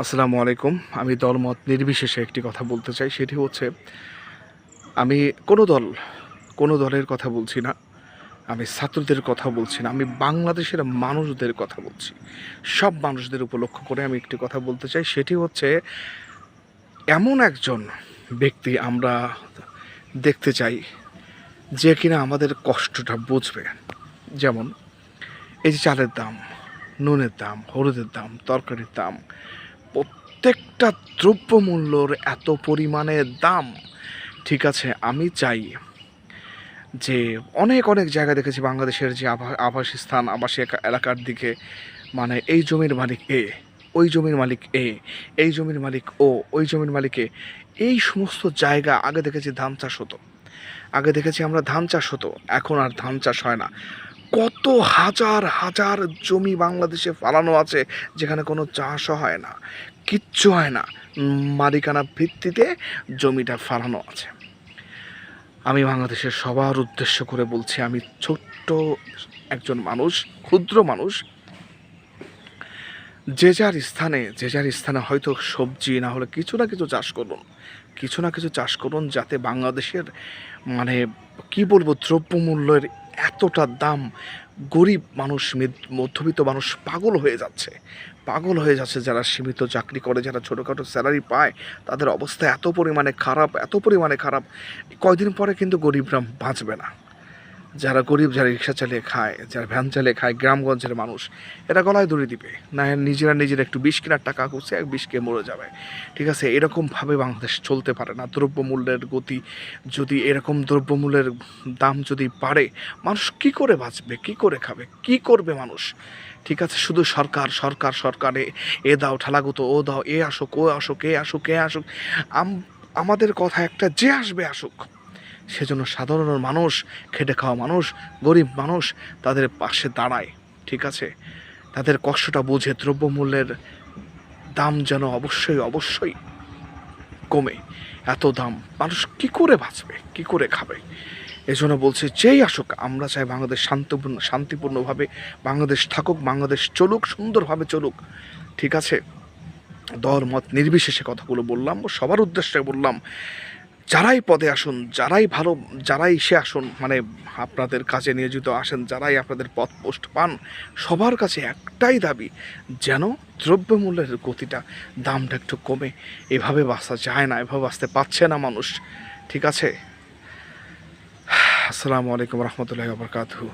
আসসালামু আলাইকুম। আমি দলমত নির্বিশেষে একটি কথা বলতে চাই। সেটি হচ্ছে, আমি কোনো দল, কোনো দলের কথা বলছি না। আমি ছাত্রদের কথা বলছি না। আমি বাংলাদেশের মানুষদের কথা বলছি। সব মানুষদের উপলক্ষ করে আমি একটি কথা বলতে চাই। সেটি হচ্ছে, এমন একজন ব্যক্তি আমরা দেখতে চাই যে কিনা আমাদের কষ্টটা বুঝবে। যেমন, এই যে চালের দাম, নুনের দাম, হলুদের দাম, তরকারির দাম প্রত্যেকটা দ্রব্যমূল্যর এত পরিমাণে দাম, ঠিক আছে, আমি চাই যে অনেক অনেক জায়গা দেখেছি বাংলাদেশের যে আবাসস্থান আবাসিক এলাকার দিকে মানে এই জমির মালিক এ, ওই জমির মালিক এ, এই জমির মালিক ও, ওই জমির মালিকে এই সমস্ত জায়গা, আগে দেখেছি ধান চাষ হতো। আগে দেখেছি আমরা ধান চাষ হতো, এখন আর ধান চাষ হয় না। কত হাজার হাজার জমি বাংলাদেশে ফালানো আছে, যেখানে কোনো চাষও হয় না। কিচ্ছু হয় না। মালিকানা ভিত্তিতে জমিটা ফালানো আছে। আমি বাংলাদেশের সবার উদ্দেশ্য করে বলছি, আমি ছোট্ট একজন মানুষ, ক্ষুদ্র মানুষ। যে যার স্থানে, যে যার স্থানে হয়তো সবজি না হলে কিছু না কিছু চাষ করুন। কিছু না কিছু চাষ করুন যাতে বাংলাদেশের মানে কি বলব, দ্রব্যমূল্যের এতটা দাম গরিব মানুষ মধ্যবিত্ত মানুষ পাগল হয়ে যাচ্ছে। পাগল হয়ে যাচ্ছে যারা সীমিত চাকরি করে, যারা ছোটোখাটো স্যালারি পায়। তাদের অবস্থা এত পরিমাণে খারাপ, এত পরিমাণে খারাপ। কয়দিন পরে কিন্তু গরিবরা বাঁচবে না। যারা গরিব, যারা রিক্সা চালিয়ে খায়, যারা ভ্যান চালিয়ে খায়, গ্রামগঞ্জের মানুষ, এরা গলায় দড়ি দিবে। না নিজেরা নিজেরা একটু বিষ কেনার টাকা করছে এক বিষ খেয়ে মরে যাবে। ঠিক আছে? এরকমভাবে বাংলাদেশ চলতে পারে না। দ্রব্যমূল্যের গতি যদি এরকম দ্রব্যমূল্যের দাম যদি বাড়ে, মানুষ কি করে বাঁচবে, কি করে খাবে, কি করবে মানুষ? ঠিক আছে? শুধু সরকার সরকার, সরকারে এ দাও, ঠালাগুতো, ও দাও, এ আসুক, ও আসুক, এ আসুক এ আসুক। আমাদের কথা একটা যে আসবে, আসুক। সেজন্য সাধারণ মানুষ, খেটে খাওয়া মানুষ, গরিব মানুষ তাদের পাশে দাঁড়ায়, ঠিক আছে? তাদের কষ্টটা বুঝে দ্রব্যমূল্যের দাম যেন অবশ্যই অবশ্যই কমে। এত দাম, মানুষ কি করে বাঁচবে, কি করে খাবে? এজন্য বলছি, যেই আসুক, আমরা চাই বাংলাদেশ শান্তিপূর্ণ, শান্তিপূর্ণভাবে বাংলাদেশ থাকুক, বাংলাদেশ চলুক, সুন্দরভাবে চলুক, ঠিক আছে? দর মত নির্বিশেষে কথাগুলো বললাম, সবার উদ্দেশ্যে বললাম যারাই পদে আসুন, যারাই ভালো, যারাই সে আসুন মানে আপনাদের কাজে নিয়োজিত আসেন, যারাই আপনাদের পদ পোস্ট পান, সবার কাছে একটাই দাবি, যেন দ্রব্যমূল্যের গতিটা দামটা একটু কমে। এভাবে বাঁচা যায় না, এভাবে বাঁচতে পারছে না মানুষ। ঠিক আছে? আসসালামু আলাইকুম রহমতুল্লাহ বরকাতহু।